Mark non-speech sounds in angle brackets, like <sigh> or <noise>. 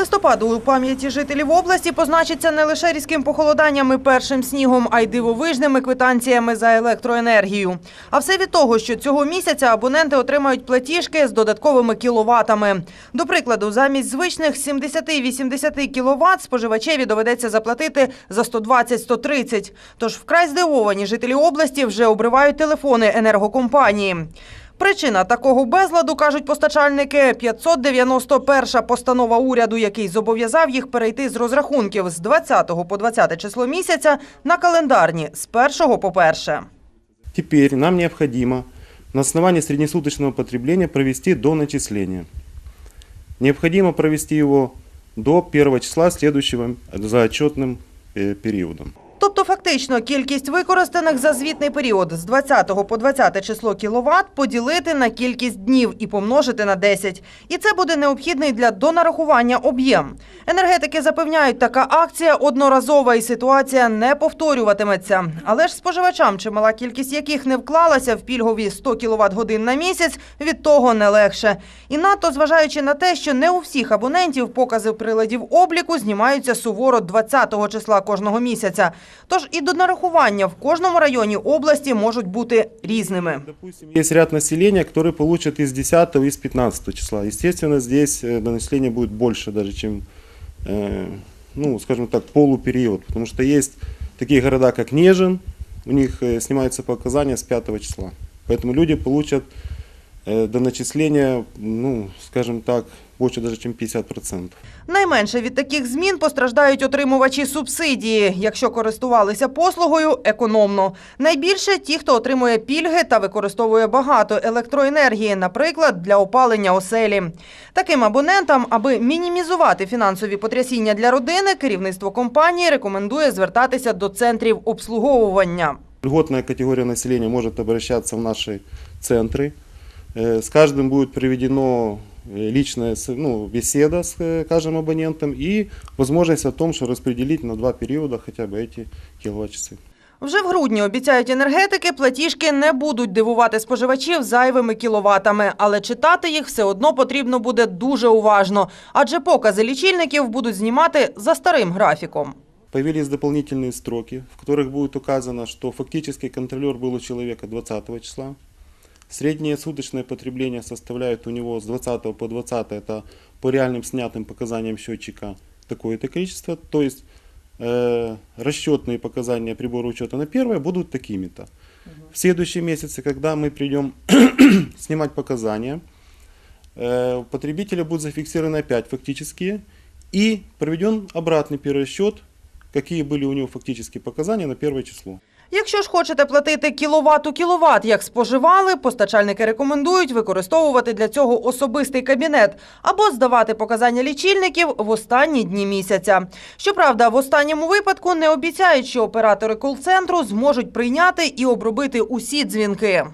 Листопад у пам'яті жителів області позначиться не лише різким похолоданням і першим снігом, а й дивовижними квитанціями за електроенергію. А все від того, що цього місяця абоненти отримають платіжки з додатковими кіловатами. До прикладу, замість звичних 70-80 кіловат споживачеві доведеться заплатити за 120-130. Тож вкрай здивовані жителі області вже обривають телефони енергокомпанії. Причина такого безладу, кажуть постачальники, 591 постанова уряду, який зобов'язав їх перейти з розрахунків з 20 по 20 число місяця на календарні з 1 по 1. Теперь нам необходимо на основании среднесуточного потребления провести доначисление. Необходимо провести его до 1 числа следующего за отчетным э, периодом. Тобто, фактично, кількість використаних за звітний період з 20 по 20 число кіловат поділити на кількість днів і помножити на 10. І це буде необхідний для донарахування об'єм. Енергетики запевняють, така акція одноразова і ситуація не повторюватиметься. Але ж споживачам, чимала кількість яких не вклалася в пільгові 100 кіловат годин на місяць, від того не легше. І надто зважаючи на те, що не у всіх абонентів покази приладів обліку знімаються суворо 20 числа кожного місяця. Тож і до нарахування в кожному районі області можуть бути різними. Допустим, есть ряд населения, которые получат из 10 и из 15 числа. Естественно, здесь э, до населения будет больше даже, чем, э, ну, скажем так, полупериод. Потому что есть такие города, как Нежин, у них э, снимаются показания с 5 числа. Поэтому люди получат э, до начисления, ну, скажем так, больше даже, чем 50%. Найменше від таких змін постраждають отримувачі субсидії, якщо користувалися послугою економно. Найбільше ті, хто отримує пільги та використовує багато електроенергії, наприклад, для опалення оселі. Таким абонентам, аби мінімізувати фінансові потрясіння для родини, керівництво компанії рекомендує звертатися до центрів обслуговування. Льготная категория населения может обращаться в наши центры. Э, С каждым будет проведено э, личная с- ну, беседа с э, каждым абонентом и возможность о том, что распределить на два периода хотя бы эти киловатт-часы. Вже в грудні обіцяють енергетики, платіжки не будуть дивувати споживачів зайвими кіловатами, але читати їх все одно потрібно буде дуже уважно, адже покази лічильників будуть знімати за старим графіком. Появились дополнительные строки, в которых будет указано, что фактически контролер был у человека 20 числа. Среднее суточное потребление составляет у него с 20 по 20, это по реальным снятым показаниям счетчика такое-то количество. То есть э, расчетные показания прибора учета на первое будут такими-то. В следующем месяце, когда мы придем <coughs> снимать показания, э, у потребителя будут зафиксированы опять фактические и проведен обратный перерасчет, какие были у него фактические показания на первое число. Якщо ж хочете платити кіловат у кіловат, як споживали, постачальники рекомендують використовувати для цього особистий кабінет або здавати показання лічильників в останні дні місяця. Щоправда, в останньому випадку не обіцяють, що оператори кол-центру зможуть прийняти і обробити усі дзвінки.